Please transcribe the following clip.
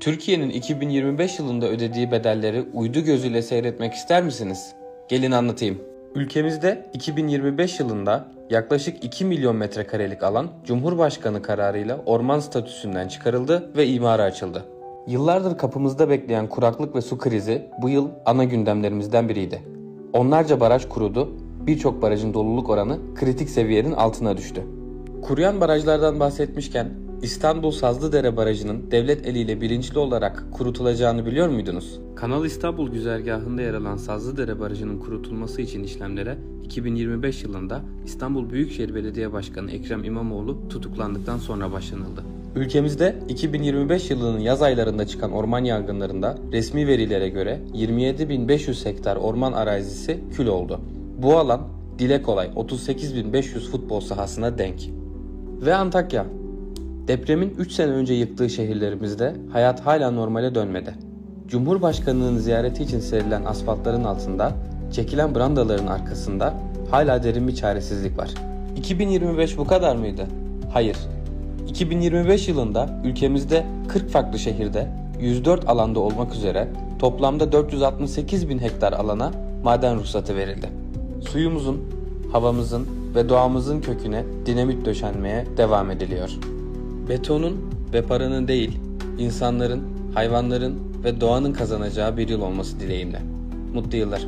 Türkiye'nin 2025 yılında ödediği bedelleri uydu gözüyle seyretmek ister misiniz? Gelin anlatayım. Ülkemizde 2025 yılında yaklaşık 2 milyon metrekarelik alan Cumhurbaşkanı kararıyla orman statüsünden çıkarıldı ve imara açıldı. Yıllardır kapımızda bekleyen kuraklık ve su krizi bu yıl ana gündemlerimizden biriydi. Onlarca baraj kurudu, birçok barajın doluluk oranı kritik seviyenin altına düştü. Kuruyan barajlardan bahsetmişken İstanbul Sazlıdere Barajı'nın devlet eliyle bilinçli olarak kurutulacağını biliyor muydunuz? Kanal İstanbul güzergahında yer alan Sazlıdere Barajı'nın kurutulması için işlemlere 2025 yılında İstanbul Büyükşehir Belediye Başkanı Ekrem İmamoğlu tutuklandıktan sonra başlanıldı. Ülkemizde 2025 yılının yaz aylarında çıkan orman yangınlarında resmi verilere göre 27.500 hektar orman arazisi kül oldu. Bu alan dile kolay 38.500 futbol sahasına denk. Ve Antakya. Depremin 3 sene önce yıktığı şehirlerimizde hayat hala normale dönmedi. Cumhurbaşkanlığını ziyareti için serilen asfaltların altında, çekilen brandaların arkasında hala derin bir çaresizlik var. 2025 bu kadar mıydı? Hayır. 2025 yılında ülkemizde 40 farklı şehirde 104 alanda olmak üzere toplamda 468 bin hektar alana maden ruhsatı verildi. Suyumuzun, havamızın ve doğamızın köküne dinamit döşenmeye devam ediliyor. Betonun ve paranın değil, insanların, hayvanların ve doğanın kazanacağı bir yıl olması dileğimle. Mutlu yıllar.